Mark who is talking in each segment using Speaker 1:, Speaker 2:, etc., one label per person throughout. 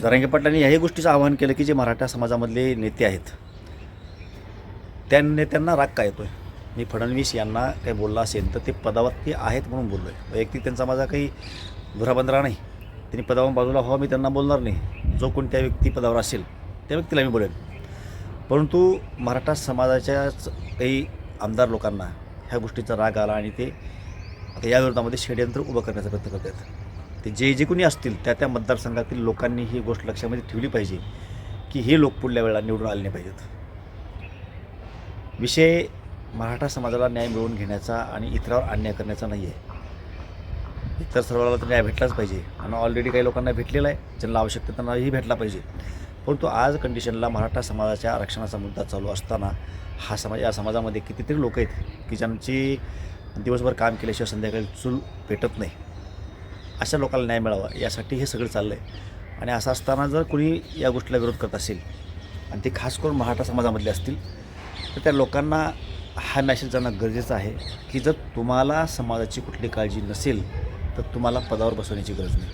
Speaker 1: जरांगे पाटलांनी याही गोष्टीचं आवाहन केलं की जे मराठा समाजामधले नेते आहेत त्या नेत्यांना राग काय येतो आहे मी फडणवीस यांना काही बोलला असेल तर ते पदावरती आहेत म्हणून बोललो आहे वैयक्तिक त्यांचा माझा काही धुराबंधरा नाही. त्यांनी पदावरून बाजूला व्हावं मी त्यांना बोलणार नाही. जो कोण त्या व्यक्ती पदावर असेल त्या व्यक्तीला मी बोलेन. परंतु मराठा समाजाच्याच काही आमदार लोकांना ह्या गोष्टीचा राग आला आणि ते आता या विरोधामध्ये षडयंत्र उभं करण्याचा प्रयत्न करत आहेत ते जे जे कोणी असतील त्या त्या मतदारसंघातील लोकांनी ही गोष्ट लक्षामध्ये ठेवली पाहिजे की हे लोक पुढल्या वेळेला निवडून आले नाही पाहिजेत. विषय मराठा समाजाला न्याय मिळवून घेण्याचा आणि इतरावर अन्याय करण्याचा नाही आहे इतर सर्वांना तर न्याय भेटलाच पाहिजे आणि ऑलरेडी काही लोकांना भेटलेला आहे. ज्यांना आवश्यकता त्यांनाही भेटला पाहिजे. परंतु आज कंडिशनला मराठा समाजाच्या आरक्षणाचा मुद्दा चालू असताना हा समाज या समाजामध्ये कितीतरी लोक आहेत की ज्यांची दिवसभर काम केल्याशिवाय संध्याकाळी चूल पेटत नाही. अशा लोकांना न्याय मिळावा यासाठी हे सगळं चाललं आहे आणि असं असताना जर कोणी या गोष्टीला विरोध करत असेल आणि ते खास करून मराठा समाजामधले असतील तर त्या लोकांना हा मॅसेज जाणं गरजेचं आहे की जर तुम्हाला समाजाची कुठली काळजी नसेल तर तुम्हाला पदावर बसवण्याची गरज नाही.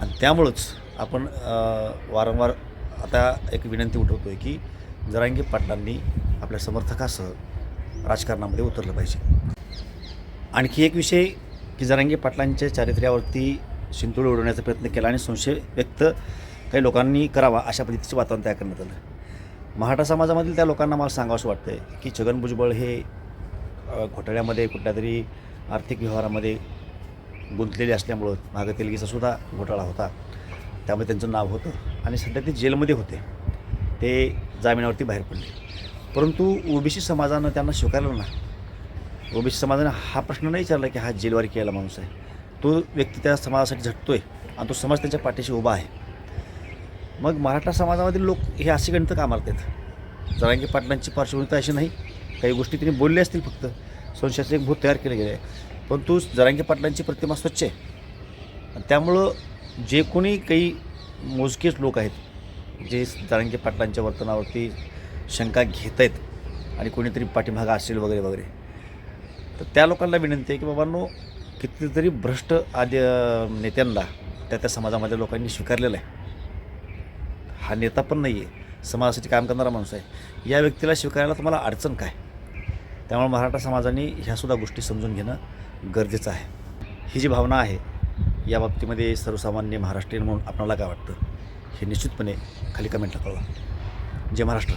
Speaker 1: आणि त्यामुळंच आपण वारंवार आता एक विनंती उठवतो आहे की जरांगी पाटलांनी आपल्या समर्थकासह राजकारणामध्ये उतरलं पाहिजे. आणखी एक विषय की जरांगी पाटलांच्या चारित्र्यावरती शिंतोड उडवण्याचा प्रयत्न केला आणि संशय व्यक्त काही लोकांनी करावा अशा पद्धतीचं वातावरण तयार करण्यात आलं. मराठा समाजामधील त्या लोकांना मला सांगावंसं वाटतं आहे की छगन भुजबळ हे घोटाळ्यामध्ये कुठल्या तरी आर्थिक व्यवहारामध्ये गुंतलेले असल्यामुळं मागं तेलगीचा सुद्धा घोटाळा होता. त्यामुळे त्यांचं नाव होतं आणि सध्या ते जेलमध्ये होते. ते जामिनावरती बाहेर पडले. परंतु ओबीसी समाजानं त्यांना स्वीकारलं ना ओबीसी समाजाने हा प्रश्न नाही विचारला की हा जेलवारी केलेला माणूस आहे. तो व्यक्ती त्या समाजासाठी झटतो आहे आणि तो समाज त्यांच्या पाठीशी उभा आहे. मग मराठा समाजामधील लोक हे असे गणित का मारतात? जरांगी पाटलांची पार्श्वभूमी अशी नाही. काही गोष्टी त्यांनी बोलल्या असतील फक्त. संशयाचं एक भूत तयार केलं गेलं. आहे परंतु जरांगी पाटलांची प्रतिमा स्वच्छ आहे. आणि त्यामुळं जे कोणी काही मोजकेच लोक आहेत जे जरांगी पाटलांच्या वर्तनावरती शंका घेत आहेत आणि कोणीतरी पाठीमागा असेल वगैरे वगैरे तर त्या लोकांना विनंती आहे की बाबांनो कितीतरी भ्रष्ट आद नेत्यांना त्या त्या समाजामधल्या लोकांनी स्वीकारलेलं आहे. हा नेता पण नाही आहे समाजासाठी काम करणारा माणूस आहे. या व्यक्तीला स्वीकारायला तुम्हाला अडचण काय? त्यामुळे मराठा समाजाने ह्यासुद्धा गोष्टी समजून घेणं गरजेचं आहे. ही जी भावना आहे या बाबतीमध्ये सर्वसामान्य महाराष्ट्रीयन म्हणून आपणाला काय वाटतं? हे निश्चितपणे खाली कमेंटला कळवा. जय महाराष्ट्र.